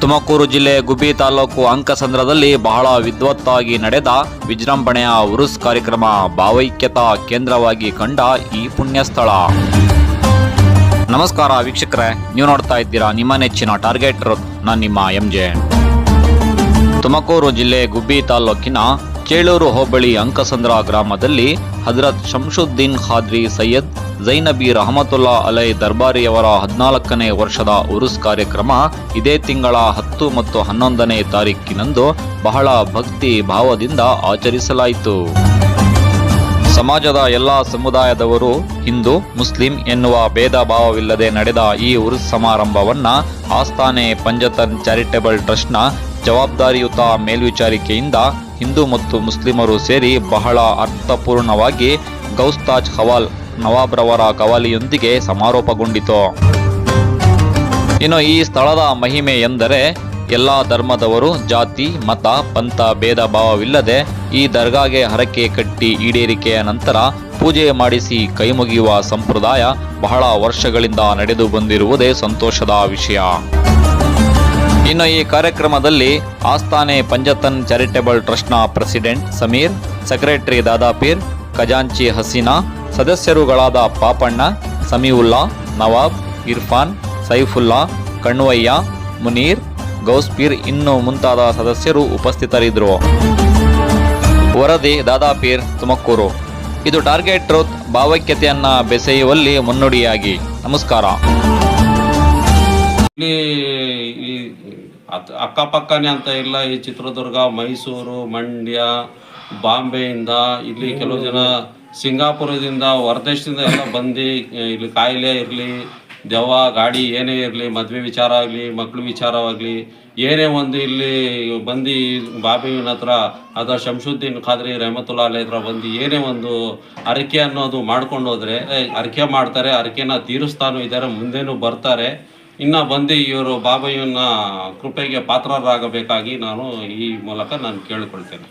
ತುಮಕೂರು ಜಿಲ್ಲೆ ಗುಬ್ಬಿ ತಾಲೂಕು ಅಂಕಸಂದ್ರದಲ್ಲಿ ಬಹಳ ವಿದ್ವತ್ತಾಗಿ ನಡೆದ ವಿಜೃಂಭಣೆಯ ಉರುಸ್ ಕಾರ್ಯಕ್ರಮ ಭಾವೈಕ್ಯತಾ ಕೇಂದ್ರವಾಗಿ ಕಂಡ ಈ ಪುಣ್ಯ ಸ್ಥಳ ನಮಸ್ಕಾರ ವೀಕ್ಷಕರೇ, ನೀವು ನೋಡ್ತಾ ಇದ್ದೀರಾ ನಿಮ್ಮ ನೆಚ್ಚಿನ ಟಾರ್ಗೆಟ್ ನಾನು ನಿಮ್ಮ ಎಂಜೆ ತುಮಕೂರು ಜಿಲ್ಲೆ ಗುಬ್ಬಿ ತಾಲೂಕಿನ ಚೇಳೂರು ಹೋಬಳಿ ಅಂಕಸಂದ್ರ ಗ್ರಾಮದಲ್ಲಿ ಹಜರತ್ ಶಂಶುದ್ದೀನ್ ಖಾದ್ರಿ ಸೈಯದ್ ಜೈನಬಿ ರಹಮತುಲ್ಲಾ ಅಲೈ ದರ್ಬಾರಿಯವರ ಹದಿನಾಲ್ಕನೇ ವರ್ಷದ ಉರುಸ್ ಕಾರ್ಯಕ್ರಮ ಇದೇ ತಿಂಗಳ ಹತ್ತು ಮತ್ತು ಹನ್ನೊಂದನೇ ತಾರೀಕಿನಂದು ಬಹಳ ಭಕ್ತಿ ಭಾವದಿಂದ ಆಚರಿಸಲಾಯಿತು. ಸಮಾಜದ ಎಲ್ಲ ಸಮುದಾಯದವರು ಹಿಂದೂ, ಮುಸ್ಲಿಂ ಎನ್ನುವ ಭೇದ ಭಾವವಿಲ್ಲದೆ ನಡೆದ ಈ ಉರುಸ್ ಸಮಾರಂಭವನ್ನ ಆಸ್ಥಾನೆ ಪಂಜತನ್ ಚಾರಿಟೇಬಲ್ ಟ್ರಸ್ಟ್ನ ಜವಾಬ್ದಾರಿಯುತ ಮೇಲ್ವಿಚಾರಿಕೆಯಿಂದ ಹಿಂದೂ ಮತ್ತು ಮುಸ್ಲಿಮರು ಸೇರಿ ಬಹಳ ಅರ್ಥಪೂರ್ಣವಾಗಿ ಗೌಸ್ತಾಜ್ ಹವಾಲ್ ನವಾಬ್ರವರ ಕವಾಲಿಯೊಂದಿಗೆ ಸಮಾರೋಪಗೊಂಡಿತು. ಇನ್ನು ಈ ಸ್ಥಳದ ಮಹಿಮೆ ಎಂದರೆ ಎಲ್ಲ ಧರ್ಮದವರು, ಜಾತಿ, ಮತ, ಪಂಥ, ಭೇದ ಭಾವವಿಲ್ಲದೆ ಈ ದರ್ಗಾಗೆ ಹರಕೆ ಕಟ್ಟಿ ಈಡೇರಿಕೆಯ ನಂತರ ಪೂಜೆ ಮಾಡಿಸಿ ಕೈಮುಗಿಯುವ ಸಂಪ್ರದಾಯ ಬಹಳ ವರ್ಷಗಳಿಂದ ನಡೆದು ಬಂದಿರುವುದೇ ಸಂತೋಷದ ವಿಷಯ. ಇನ್ನು ಈ ಕಾರ್ಯಕ್ರಮದಲ್ಲಿ ಆಸ್ಥಾನೆ ಪಂಜತನ್ ಚಾರಿಟೇಬಲ್ ಟ್ರಸ್ಟ್ನ ಪ್ರೆಸಿಡೆಂಟ್ ಸಮೀರ್, ಸೆಕ್ರೆಟರಿ ದಾದಾಪೀರ್, ಖಜಾಂಚಿ ಹಸೀನಾ, ಸದಸ್ಯರುಗಳಾದ ಪಾಪಣ್ಣ, ಸಮೀವುಲ್ಲಾ, ನವಾಬ್, ಇರ್ಫಾನ್, ಸೈಫುಲ್ಲಾ, ಕಣ್ವಯ್ಯ, ಮುನೀರ್, ಗೌಸ್ಪೀರ್ ಇನ್ನು ಮುಂತಾದ ಸದಸ್ಯರು ಉಪಸ್ಥಿತರಿದ್ದರು. ವರದಿ ದಾದಾಪೀರ್, ತುಮಕೂರು. ಇದು ಟಾರ್ಗೆಟ್ ಟ್ರೋತ್, ಭಾವೈಕ್ಯತೆಯನ್ನ ಬೆಸೆಯುವಲ್ಲಿ ಮುನ್ನುಡಿಯಾಗಿ. ನಮಸ್ಕಾರ. ಅತ್- ಅಕ್ಕಪಕ್ಕನೇ ಅಂತ ಇಲ್ಲ. ಈ ಚಿತ್ರದುರ್ಗ, ಮೈಸೂರು, ಮಂಡ್ಯ, ಬಾಂಬೆಯಿಂದ ಇಲ್ಲಿ ಕೆಲವು ಜನ ಸಿಂಗಾಪುರದಿಂದ ಹೊರದೇಶದಿಂದ ಎಲ್ಲ ಬಂದು ಇಲ್ಲಿ ಕಾಯಿಲೆ ಇರಲಿ, ದೆವ್ವ, ಗಾಡಿ ಏನೇ ಇರಲಿ, ಮದುವೆ ವಿಚಾರ ಆಗಲಿ, ಮಕ್ಳ ವಿಚಾರವಾಗಲಿ ಏನೇ ಒಂದು ಇಲ್ಲಿ ಬಂದು ಬಾಬಿನ ಹತ್ರ ಅಥವಾ ಶಂಶುದ್ದೀನ್ ಖಾದ್ರಿ ರೆಹಮತುಲ್ಲಾ ಹತ್ರ ಬಂದು ಏನೇ ಒಂದು ಅರಕೆ ಅನ್ನೋದು ಮಾಡ್ಕೊಂಡು ಹೋದರೆ ಅರಕೆ ಮಾಡ್ತಾರೆ, ಅರಕೆನ ತೀರಿಸ್ತಾನೂ ಇದ್ದಾರೆ, ಮುಂದೇನೂ ಬರ್ತಾರೆ. ಇನ್ನ ಬಂದು ಇವರು ಬಾಬಯ್ಯನ ಕೃಪೆಗೆ ಪಾತ್ರರಾಗಬೇಕಾಗಿ ನಾನು ಈ ಮೂಲಕ ನಾನು ಕೇಳಿಕೊಳ್ತೇನೆ.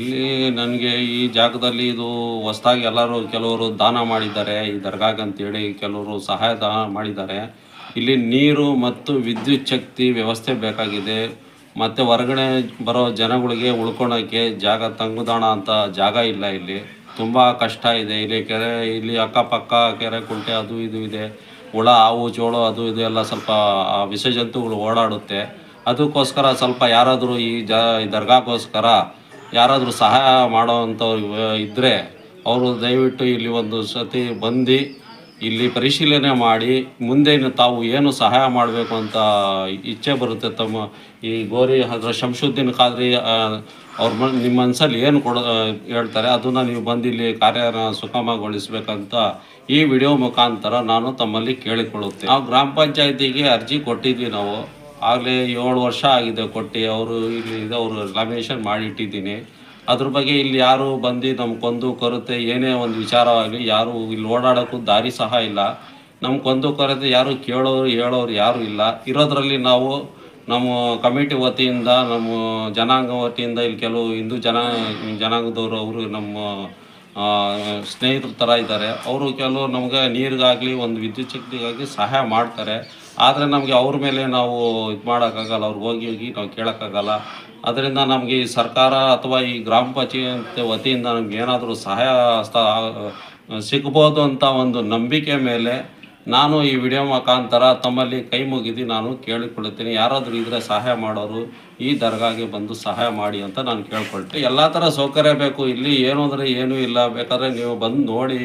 ಇಲ್ಲಿ ನನಗೆ ಈ ಜಾಗದಲ್ಲಿ ಇದು ಹೊಸದಾಗಿ ಎಲ್ಲರೂ ಕೆಲವರು ದಾನ ಮಾಡಿದ್ದಾರೆ, ಈ ದರ್ಗಾಗಂತೇಳಿ ಕೆಲವರು ಸಹಾಯ ದಾನ ಮಾಡಿದ್ದಾರೆ. ಇಲ್ಲಿ ನೀರು ಮತ್ತು ವಿದ್ಯುತ್ ಶಕ್ತಿ ವ್ಯವಸ್ಥೆ ಬೇಕಾಗಿದೆ. ಮತ್ತು ಹೊರಗಡೆ ಬರೋ ಜನಗಳಿಗೆ ಉಳ್ಕೊಳೋಕ್ಕೆ ಜಾಗ ತಂಗುದಾಣ ಅಂತ ಜಾಗ ಇಲ್ಲ ಇಲ್ಲಿ. ತುಂಬ ಕಷ್ಟ ಇದೆ. ಇಲ್ಲಿ ಕೆರೆ, ಇಲ್ಲಿ ಅಕ್ಕಪಕ್ಕ ಕೆರೆ, ಕುಂಟೆ ಅದು ಇದು ಇದೆ. ಹುಳ, ಹಾವು, ಜೋಳ ಅದು ಇದು ಎಲ್ಲ ಸ್ವಲ್ಪ ವಿಷ ವಿಷಜಂತುಗಳು ಓಡಾಡುತ್ತೆ. ಅದಕ್ಕೋಸ್ಕರ ಸ್ವಲ್ಪ ಯಾರಾದರೂ ಈ ಜ ದರ್ಗಾಕ್ಕೋಸ್ಕರ ಯಾರಾದರೂ ಸಹಾಯ ಮಾಡೋವಂಥವ್ರು ಇದ್ದರೆ ಅವರು ದಯವಿಟ್ಟು ಇಲ್ಲಿ ಒಂದು ಸತಿ ಬಂದು ಇಲ್ಲಿ ಪರಿಶೀಲನೆ ಮಾಡಿ ಮುಂದೆ ತಾವು ಏನು ಸಹಾಯ ಮಾಡಬೇಕು ಅಂತ ಇಚ್ಛೆ ಬರುತ್ತೆ ತಮ್ಮ ಈ ಗೋರಿ ಹತ್ರ ಶಂಶುದ್ದೀನ್ ಖಾದ್ರಿ ಅವ್ರ ಮನ್, ನಿಮ್ಮ ಮನಸ್ಸಲ್ಲಿ ಏನು ಕೊಡ ಹೇಳ್ತಾರೆ ಅದನ್ನು ನೀವು ಬಂದು ಇಲ್ಲಿ ಕಾರ್ಯನ ಸುಗಮಗೊಳಿಸಬೇಕಂತ ಈ ವಿಡಿಯೋ ಮುಖಾಂತರ ನಾನು ತಮ್ಮಲ್ಲಿ ಕೇಳಿಕೊಳ್ಳುತ್ತೇನೆ. ನಾವು ಗ್ರಾಮ ಪಂಚಾಯತಿಗೆ ಅರ್ಜಿ ಕೊಟ್ಟಿದ್ವಿ ನಾವು. ಆಗಲೇ ಏಳು ವರ್ಷ ಆಗಿದೆ ಕೊಟ್ಟು, ಅವರು ಇಲ್ಲಿ ಇದು ಅವರು ಮಾಡಿ ಮಾಡಿಟ್ಟಿದ್ದೀನಿ. ಅದ್ರ ಬಗ್ಗೆ ಇಲ್ಲಿ ಯಾರು ಬಂದು ನಮ್ಮ ಕೊಂದು ಕೊರತೆ ಏನೇ ಒಂದು ವಿಚಾರವಾಗಲಿ, ಯಾರು ಇಲ್ಲಿ ಓಡಾಡೋಕ್ಕೂ ದಾರಿ ಸಹ ಇಲ್ಲ. ನಮ್ಮ ಕೊಂದು ಕೊರತೆ ಯಾರು ಕೇಳೋರು, ಹೇಳೋರು ಯಾರು ಇಲ್ಲ. ಇರೋದ್ರಲ್ಲಿ ನಾವು ನಮ್ಮ ಕಮಿಟಿ ವತಿಯಿಂದ, ನಮ್ಮ ಜನಾಂಗ ವತಿಯಿಂದ ಇಲ್ಲಿ ಕೆಲವು ಹಿಂದೂ ಜನ, ಜನಾಂಗದವರು ಅವರು ನಮ್ಮ ಸ್ನೇಹಿತರ ಥರ ಇದ್ದಾರೆ. ಅವರು ಕೆಲವು ನಮಗೆ ನೀರಿಗಾಗಲಿ, ಒಂದು ವಿದ್ಯುತ್ ಶಕ್ತಿಗಾಗಿ ಸಹಾಯ ಮಾಡ್ತಾರೆ. ಆದರೆ ನಮಗೆ ಅವ್ರ ಮೇಲೆ ನಾವು ಇದು ಮಾಡೋಕ್ಕಾಗಲ್ಲ ಅವ್ರಿಗೆ ಹೋಗಿ ಹೋಗಿ ನಾವು ಕೇಳೋಕ್ಕಾಗಲ್ಲ. ಅದರಿಂದ ನಮಗೆ ಈ ಸರ್ಕಾರ ಅಥವಾ ಈ ಗ್ರಾಮ ಪಂಚಾಯತ್ ವತಿಯಿಂದ ನಮ್ಗೆ ಏನಾದರೂ ಸಹಾಯ ಸಿಗ್ಬೋದು ಅಂತ ಒಂದು ನಂಬಿಕೆ ಮೇಲೆ ನಾನು ಈ ವಿಡಿಯೋ ಮುಖಾಂತರ ತಮ್ಮಲ್ಲಿ ಕೈ ಮುಗಿದು ನಾನು ಕೇಳಿಕೊಳ್ಳುತ್ತೇನೆ. ಯಾರಾದರೂ ಇದ್ರೆ ಸಹಾಯ ಮಾಡೋರು, ಈ ದರ್ಗಾಗೆ ಬಂದು ಸಹಾಯ ಮಾಡಿ ಅಂತ ನಾನು ಕೇಳ್ಕೊಳ್ತೀನಿ. ಎಲ್ಲ ಥರ ಸೌಕರ್ಯ ಬೇಕು. ಇಲ್ಲಿ ಏನು ಅಂದರೆ ಏನೂ ಇಲ್ಲ. ಬೇಕಾದರೆ ನೀವು ಬಂದು ನೋಡಿ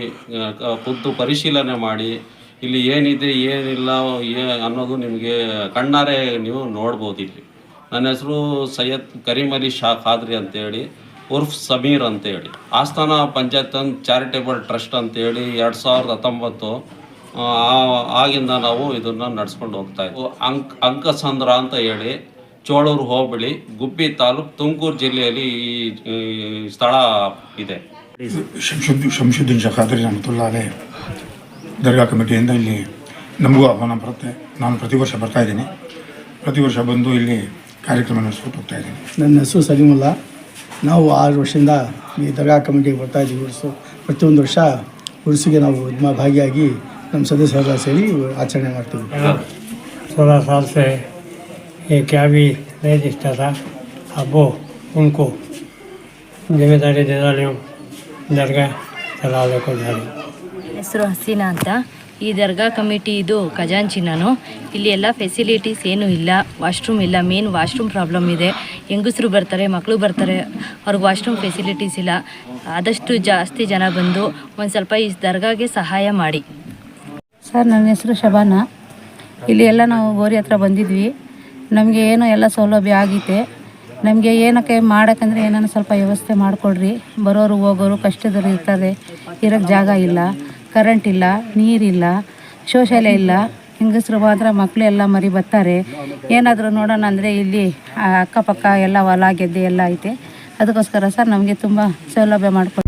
ಖುದ್ದು ಪರಿಶೀಲನೆ ಮಾಡಿ. ಇಲ್ಲಿ ಏನಿದೆ ಏನಿಲ್ಲ ಏ ಅನ್ನೋದು ನಿಮಗೆ ಕಣ್ಣಾರೆ ನೀವು ನೋಡ್ಬೋದು ಇಲ್ಲಿ ನನ್ನ ಹೆಸರು ಸೈಯದ್ ಕರೀಂ ಅಲಿ ಶಾ ಖಾದ್ರಿ ಅಂತೇಳಿ ಉರ್ಫ್ ಸಮೀರ್ ಅಂತೇಳಿ ಆಸ್ಥಾನ ಪಂಚಾಯತ್ ಚಾರಿಟೇಬಲ್ ಟ್ರಸ್ಟ್ ಅಂತೇಳಿ ಎರಡು ಸಾವಿರದ ಹತ್ತೊಂಬತ್ತು ಆಗಿಂದ ನಾವು ಇದನ್ನು ನಡೆಸ್ಕೊಂಡು ಹೋಗ್ತಾ ಇದ್ವಿ ಅಂಕ್ ಅಂಕಸಂದ್ರ ಅಂತ ಹೇಳಿ ಚೋಳೂರು ಹೋಬಳಿ ಗುಬ್ಬಿ ತಾಲೂಕು ತುಮಕೂರು ಜಿಲ್ಲೆಯಲ್ಲಿ ಈ ಸ್ಥಳ ಇದೆ ಶಂಶುದ್ದೀನ್ ದರ್ಗಾ ಕಮಿಟಿಯಿಂದ ಇಲ್ಲಿ ನಮಗೂ ಆಹ್ವಾನ ಬರುತ್ತೆ ನಾನು ಪ್ರತಿ ವರ್ಷ ಬರ್ತಾ ಇದ್ದೀನಿ ಪ್ರತಿ ವರ್ಷ ಬಂದು ಇಲ್ಲಿ ಕಾರ್ಯಕ್ರಮ ನಡೆಸ್ಬಿಟ್ಟು ಹೋಗ್ತಾ ಇದ್ದೀನಿ ನನ್ನ ಹೆಸರು ಸಲೀಮುಲ್ಲಾ ನಾವು ಆರು ವರ್ಷದಿಂದ ಈ ದರ್ಗಾ ಕಮಿಟಿಗೆ ಬರ್ತಾ ಇದ್ದೀವಿ ಉರ್ಸು ಪ್ರತಿಯೊಂದು ವರ್ಷ ಉರ್ಸಿಗೆ ನಾವು ಇದ್ಮ ಭಾಗಿಯಾಗಿ ನಮ್ಮ ಸದಸ್ಯರೆಲ್ಲ ಸೇರಿ ಆಚರಣೆ ಮಾಡ್ತೀವಿ सोलह साल से ये क्या भी नहीं दिखता था अब वो उनको जिम्मेदारी दे डाली हूँ दरगाह चलाने को डाली ಹೆಸರು ಹಸೀನಾ ಅಂತ. ಈ ದರ್ಗಾ ಕಮಿಟಿ ಇದು ಖಜಾಂಚಿ ನಾನು ಇಲ್ಲಿ ಎಲ್ಲ ಫೆಸಿಲಿಟೀಸ್ ಏನೂ ಇಲ್ಲ. ವಾಶ್ರೂಮ್ ಇಲ್ಲ. ಮೇನ್ ವಾಶ್ರೂಮ್ ಪ್ರಾಬ್ಲಮ್ ಇದೆ. ಹೆಂಗಸರು ಬರ್ತಾರೆ ಮಕ್ಕಳು ಬರ್ತಾರೆ. ಅವ್ರಿಗೆ ವಾಶ್ರೂಮ್ ಫೆಸಿಲಿಟೀಸ್ ಇಲ್ಲ. ಆದಷ್ಟು ಜಾಸ್ತಿ ಜನ ಬಂದು ಒಂದು ಸ್ವಲ್ಪ ಈ ದರ್ಗಾಗೆ ಸಹಾಯ ಮಾಡಿ. ಸರ್, ನನ್ನ ಹೆಸರು ಶಬಾನ. ಇಲ್ಲಿ ಎಲ್ಲ ನಾವು ಗೋರಿ ಹತ್ರ ಬಂದಿದ್ವಿ. ನಮಗೆ ಏನೋ ಎಲ್ಲ ಸೌಲಭ್ಯ ಆಗೈತೆ ನಮಗೆ ಏನಕ್ಕೆ ಮಾಡೋಕ್ಕಂದ್ರೆ ಏನಾನ ಸ್ವಲ್ಪ ವ್ಯವಸ್ಥೆ ಮಾಡಿಕೊಡ್ರಿ. ಬರೋರು, ಹೋಗೋರು ಕಷ್ಟದಲ್ಲಿ ಇರ್ತಾರೆ ಇರೋಕ್ಕೆ ಜಾಗ ಇಲ್ಲ. ಕರೆಂಟ್ ಇಲ್ಲ ನೀರಿಲ್ಲ ಶೌಚಾಲಯ ಇಲ್ಲ, ಹೆಂಗಸರು ಮಾತ್ರ ಮಕ್ಕಳು ಎಲ್ಲ ಮರಿ ಬರ್ತಾರೆ. ಏನಾದರೂ ನೋಡೋಣ ಅಂದರೆ ಇಲ್ಲಿ ಅಕ್ಕಪಕ್ಕ ಎಲ್ಲ ಹೊಲ ಗೆದ್ದೆ ಎಲ್ಲ ಐತೆ. ಅದಕ್ಕೋಸ್ಕರ ಸರ್ ನಮಗೆ ತುಂಬ ಸೌಲಭ್ಯ ಮಾಡಿಕೊಡಿ